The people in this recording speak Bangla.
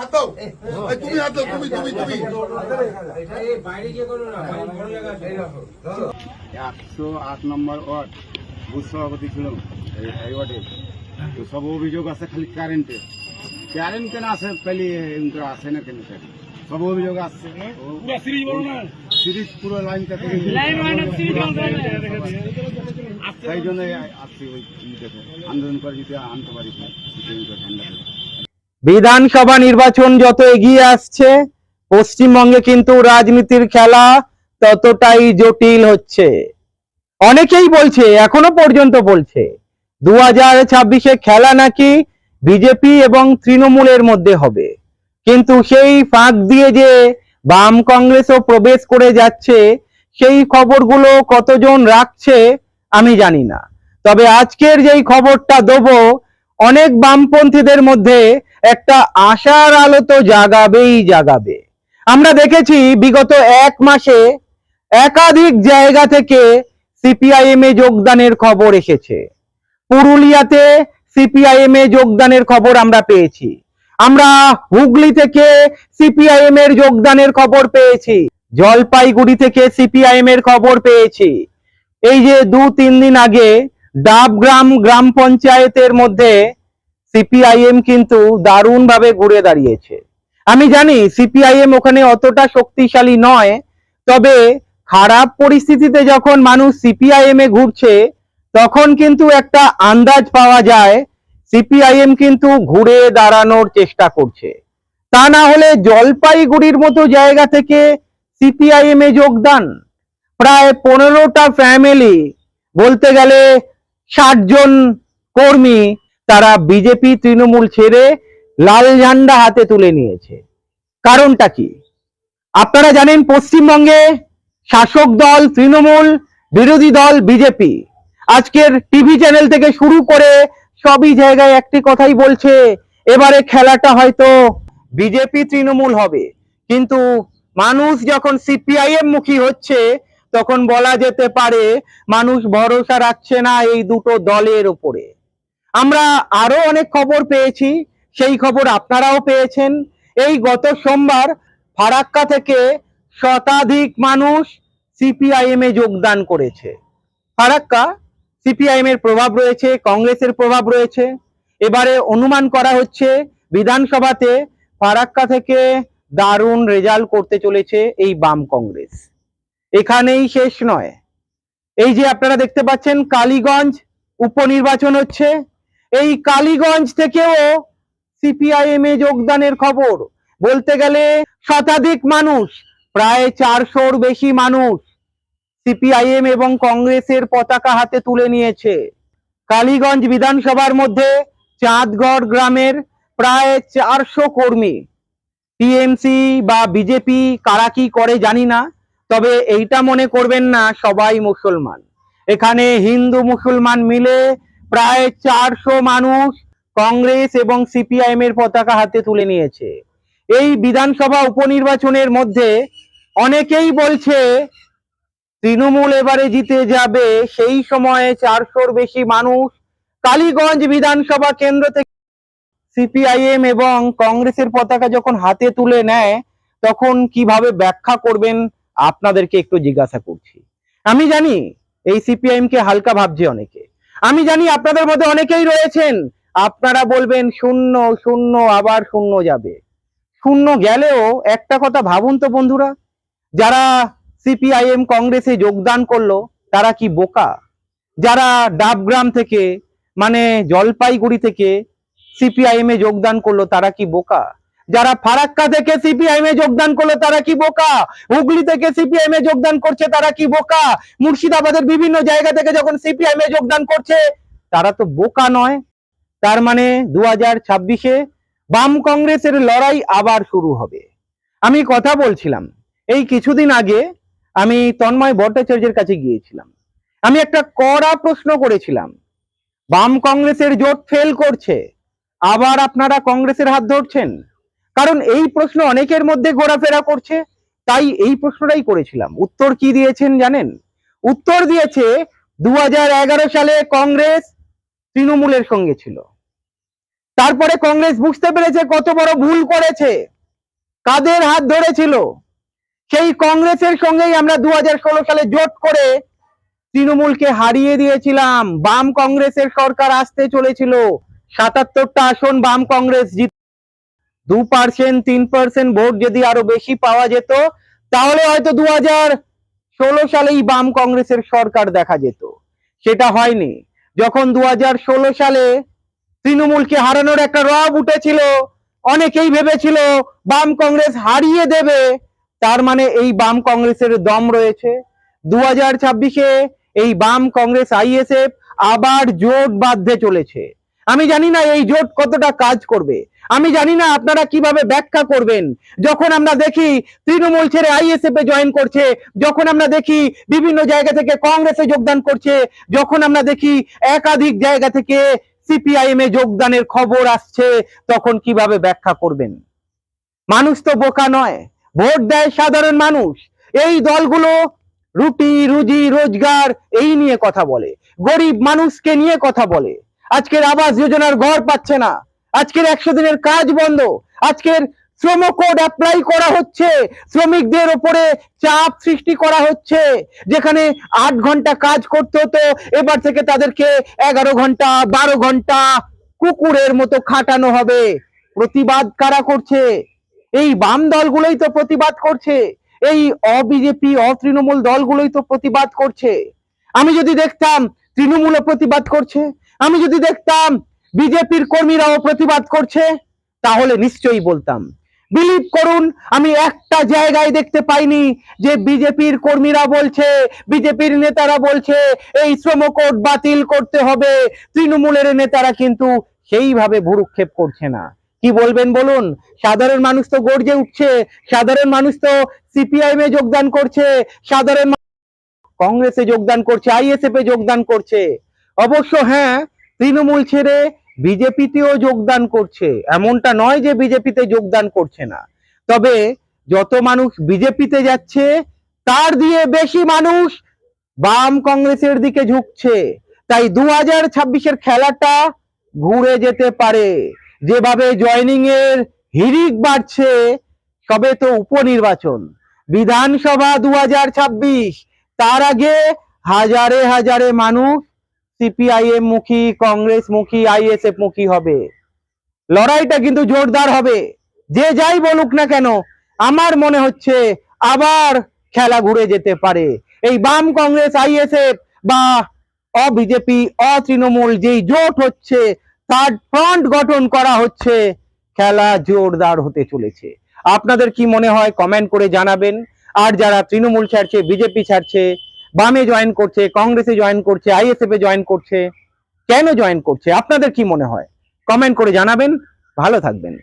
হাত দাও এই, তুমি হাত দাও তুমি তুমি তুমি। একশো আট নম্বর ওয়ার্ড বুথ সভাপতি ছিলাম এই- ওয়ার্ডে তো সব অভিযোগ আছে খালি কারেন্টের কারেন্ট কেন আসে পেলি আসে না কেন সব অভিযোগ আসছে সিরিজ পুরো লাইনটা সেই জন্য আসছি ওই আন্দোলন করে যদি আনতে পারি ঠান্ডা বিধানসভা নির্বাচন যত এগিয়ে আসছে, পশ্চিমবঙ্গে কিন্তু রাজনীতির খেলা ততটাই জটিল হচ্ছে। অনেকেই বলছে, এখনও পর্যন্ত বলছে দু হাজার ছাব্বিশে খেলা নাকি বিজেপি এবং তৃণমূলের মধ্যে হবে। কিন্তু সেই ফাঁক দিয়ে যে বাম কংগ্রেসও প্রবেশ করে যাচ্ছে, সেই খবরগুলো কতজন রাখছে আমি জানি না। তবে আজকের যেই খবরটা দেবো, অনেক বামপন্থীদের মধ্যে একটা আশার আলো তো জাগাবেই জাগাবে। আমরা দেখেছি বিগত এক মাসে একাধিক জায়গা থেকে সিপিআইএম এ যোগদানের খবর এসেছে। পুরুলিয়াতে সিপিআইএম এ যোগদানের খবর আমরা পেয়েছি। আমরা হুগলি থেকে সিপিআইএম এর যোগদানের খবর পেয়েছি। জলপাইগুড়ি থেকে সিপিআইএম এর খবর পেয়েছি। এই যে দু তিন দিন আগে ডাবগ্রাম গ্রাম পঞ্চায়েতের মধ্যে সিপিআইএম কিন্তু দারুণভাবে ঘুরে দাঁড়িয়েছে। আমি জানি সিপিআইএম ওখানে অতটা শক্তিশালী নয়, তবে খারাপ পরিস্থিতিতে যখন মানুষ সিপিআইএম এ ঘুরছে, তখন কিন্তু একটা আন্দাজ পাওয়া যায় সিপিআইএম কিন্তু ঘুরে দাঁড়ানোর চেষ্টা করছে। তা না হলে জলপাইগুড়ির মতো জায়গা থেকে সিপিআইএম এ যোগদান। প্রায় পনেরোটা ফ্যামিলি, বলতে গেলে ষাট জন কর্মী তারা বিজেপি তৃণমূল ছেড়ে লাল ঝান্ডা হাতে তুলে নিয়েছে। কারণটা কি? আপনারা জানেন পশ্চিমবঙ্গে শাসক দল তৃণমূল, বিরোধী দল বিজেপি। আজকের টিভি চ্যানেল থেকে শুরু করে সবই জায়গায় একটি কথাই বলছে, এবারে খেলাটা হয়তো বিজেপি তৃণমূল হবে। কিন্তু মানুষ যখন সিপিআইএম মুখী হচ্ছে, তখন বলা যেতে পারে মানুষ ভরসা রাখছে না এই দুটো দলের উপরে। আমরা আরও অনেক খবর পেয়েছি, সেই খবর আপনারাও পেয়েছেন। এই গত সোমবার ফারাক্কা থেকে শতাধিক মানুষ সিপিআইএম এ যোগদান করেছে। ফারাক্কা সিপিআইএম এর প্রভাব রয়েছে, কংগ্রেসের প্রভাব রয়েছে। এবারে অনুমান করা হচ্ছে বিধানসভাতে ফারাক্কা থেকে দারুণ রেজাল্ট করতে চলেছে এই বাম কংগ্রেস। এখানেই শেষ নয়। এই যে আপনারা দেখতে পাচ্ছেন, কালীগঞ্জ উপনির্বাচন হচ্ছে। এই কালীগঞ্জ থেকেও সিপিআইএম এ যোগদানের খবর। বলতে গেলে শতাধিক মানুষ, প্রায় চারশোর বেশি মানুষ সিপিআইএম এবং কংগ্রেসের পতাকা হাতে তুলে নিয়েছে। কালীগঞ্জ বিধানসভার মধ্যে চাঁদগড় গ্রামের প্রায় চারশো কর্মী। টিএমসি বা বিজেপি কারা কি করে জানি না, তবে এইটা মনে করবেন না সবাই মুসলমান। এখানে হিন্দু মুসলমান মিলে প্রায় চারশো মানুষ কংগ্রেস এবং সিপিআইএম এর পতাকা হাতে তুলে নিয়েছে। এই বিধানসভা উপনির্বাচনের মধ্যে অনেকেই বলছে, তৃণমূল এবারে জিতে যাবে, সেই সময়ে চারশোর বেশি মানুষ কালীগঞ্জ বিধানসভা কেন্দ্র থেকে সিপিআইএম এবং কংগ্রেসের পতাকা যখন হাতে তুলে নেয়, তখন কীভাবে ব্যাখ্যা করবেন আপনাদেরকে একটু জিজ্ঞাসা করছি। আমি জানি, এই সিপিআইএম কে হালকা ভাবছে অনেকে। আমি জানি আপনাদের মধ্যে অনেকেই রয়েছেন। আপনারা বলবেন, শূন্য শূন্য, আবার শূন্য যাবে। শূন্য গেলেও একটা কথা ভাবুন তো বন্ধুরা, যারা সিপিআইএম কংগ্রেসে যোগদান করল, তারা কি বোকা? যারা ডাবগ্রাম থেকে মানে জলপাইগুড়ি থেকে সিপিআইএম এ যোগদান করল, তারা কি বোকা? যারা ফারাক্কা থেকে সিপিআইএম এ যোগদান করল, তারা কি বোকা? হুগলি থেকে সিপিআইএম এ যোগদান করছে, তারা কি বোকা? মুর্শিদাবাদের বিভিন্ন জায়গা থেকে যখন সিপিআইএম এ যোগদান করছে, তারা তো বোকা নয়। তার মানে দু হাজার ছাব্বিশে বাম কংগ্রেসের লড়াই আবার শুরু হবে। আমি কথা বলছিলাম, এই কিছুদিন আগে আমি তন্ময় ভট্টাচার্যের কাছে গিয়েছিলাম। আমি একটা কড়া প্রশ্ন করেছিলাম, বাম কংগ্রেসের জোট ফেল করছে, আবার আপনারা কংগ্রেসের হাত ধরছেন? কারণ এই প্রশ্ন অনেকের মধ্যে ঘোরাফেরা করছে, তাই এই প্রশ্নটাই করেছিলাম। উত্তর কি দিয়েছেন জানেন? উত্তর দিয়েছে দু সালে কংগ্রেস তৃণমূলের সঙ্গে ছিল। তারপরে কংগ্রেস বুঝতে পেরেছে কত বড় ভুল করেছে, কাদের হাত ধরেছিল। সেই কংগ্রেসের সঙ্গেই আমরা দু হাজার ষোলো সালে জোট করে তৃণমূলকে হারিয়ে দিয়েছিলাম। বাম কংগ্রেসের সরকার আসতে চলেছিল। সাতাত্তরটা আসন বাম কংগ্রেস জিত দু পার্সেন্ট তিন পার্সেন্ট ভোট যদি আরও বেশি পাওয়া যেত, তাহলে হয়তো দু ষোলো সালেই বাম কংগ্রেসের সরকার দেখা যেত। সেটা হয়নি। যখন দু সালে তৃণমূলকে হারানোর একটা রব উঠেছিল, অনেকেই ভেবেছিল বাম কংগ্রেস হারিয়ে দেবে, তার মানে এই বাম কংগ্রেসের দম রয়েছে। দু হাজার ছাব্বিশে এই বাম কংগ্রেস আইএসএফ আবার জোট বাঁধতে চলেছে। আমি জানি না এই জোট কতটা কাজ করবে। আমি জানি না আপনারা কীভাবে ব্যাখ্যা করবেন। যখন আমরা দেখি তৃণমূল ছেড়ে আইএসএফ এ জয়েন করছে, যখন আমরা দেখি বিভিন্ন জায়গা থেকে কংগ্রেসে যোগদান করছে, যখন আমরা দেখি একাধিক জায়গা থেকে সিপিআইএম এ যোগদানের খবর আসছে, তখন কীভাবে ব্যাখ্যা করবেন? মানুষ তো বোকা নয়। ভোট দেয় সাধারণ মানুষ। এই দলগুলো রুটি, রুজি, রোজগার, এই নিয়ে কথা বলে। গরিব মানুষকে নিয়ে কথা বলে। আজকের আবাস যোজনার ঘর পাচ্ছে না। আজকের একশো দিনের কাজ বন্ধ। আজকের শ্রম কোড অ্যাপ্লাই করা হচ্ছে। শ্রমিকদের ওপরে চাপ সৃষ্টি করা হচ্ছে। যেখানে আট ঘণ্টা কাজ করতে হতো। এবার থেকে তাদেরকে এগারো ঘণ্টা, বারো ঘণ্টা কুকুরের মতো খাটানো হবে। প্রতিবাদ কারা করছে? এই বাম দলগুলোই তো প্রতিবাদ করছে। এই অবিজেপি, অতৃণমূল দলগুলোই তো প্রতিবাদ করছে। আমি যদি দেখতাম, তৃণমূলও প্রতিবাদ করছে। আমি যদি দেখতাম বিজেপির কর্মীরাও প্রতিবাদ করছে, তাহলে নিশ্চয়ই বলতাম। বিলিভ করুন, আমি একটা জায়গায় দেখতে পাইনি যে বিজেপির কর্মীরা বলছে, বিজেপির নেতারা বলছে, এই শ্রম কোড বাতিল করতে হবে। তৃণমূলের নেতারা কিন্তু সেইভাবে ভুরুক্ষেপ করছে না। কি বলবেন বলুন? সাধারণ মানুষ তো গর্জে উঠছে, সাধারণ মানুষ তো সিপিআইএম এ যোগদান করছে, সাধারণ কংগ্রেসে যোগদান করছে, আইএসএফ এ যোগদান করছে। অবশ্য হ্যাঁ তৃণমূল ছেড়ে বিজেপিতেও যোগদান করছে। এমনটা নয় যে বিজেপিতে যোগদান করছে না। তবে যত মানুষ বিজেপিতে যাচ্ছে, তার দিয়ে বেশি মানুষ বাম কংগ্রেসের দিকে ঝুঁকছে। তাই দু হাজার ছাব্বিশের খেলাটা ঘুরে যেতে পারে। যেভাবে জয়নিং এর হিরিক বাড়ছে, সবে তো উপনির্বাচন। বিধানসভা দু হাজার ছাব্বিশ, তার আগে হাজারে হাজারে মানুষ সিপিআইএম মুখী, কংগ্রেস মুখী, আইএসএফ মুখী হবে। লড়াইটা কিন্তু জোরদার হবে। যে যাই বলুক না কেন, আমার মনে হচ্ছে আবার খেলা ঘুরে যেতে পারে। এই বাম কংগ্রেস, আইএসএফ বা অ অবিজেপি, অতৃণমূল যেই জোট হচ্ছে থার্ড ফ্রন্ট গঠন করা হচ্ছে, খেলা জোরদার হতে চলেছে। আপনাদের কি মনে হয়? কমেন্ট করে জানাবেন। আর যারা তৃণমূল ছাড়ছে, বিজেপি ছাড়ছে বামে জয়েন করছে, কংগ্রেসে জয়েন করছে আইএসএফ এ জয়েন করছে। কেন জয়েন করছে? আপনাদের কি মনে হয়? কমেন্ট করে জানাবেন। ভালো থাকবেন।